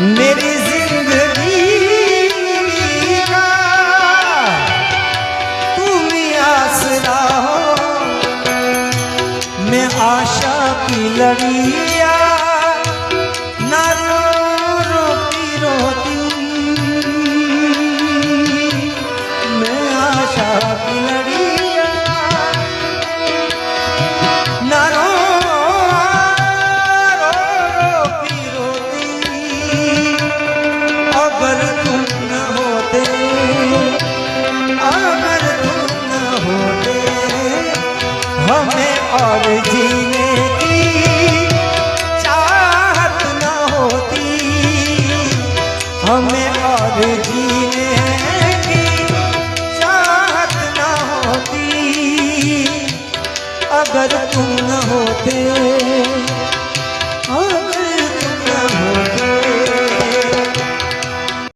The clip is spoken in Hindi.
मेरी ज़िंदगी का। तुम आसरा हो। मैं आशा की लड़िया हमें और जीने की चाहत न होती। हमें और जीने की चाहत न होती। अगर तुम न होते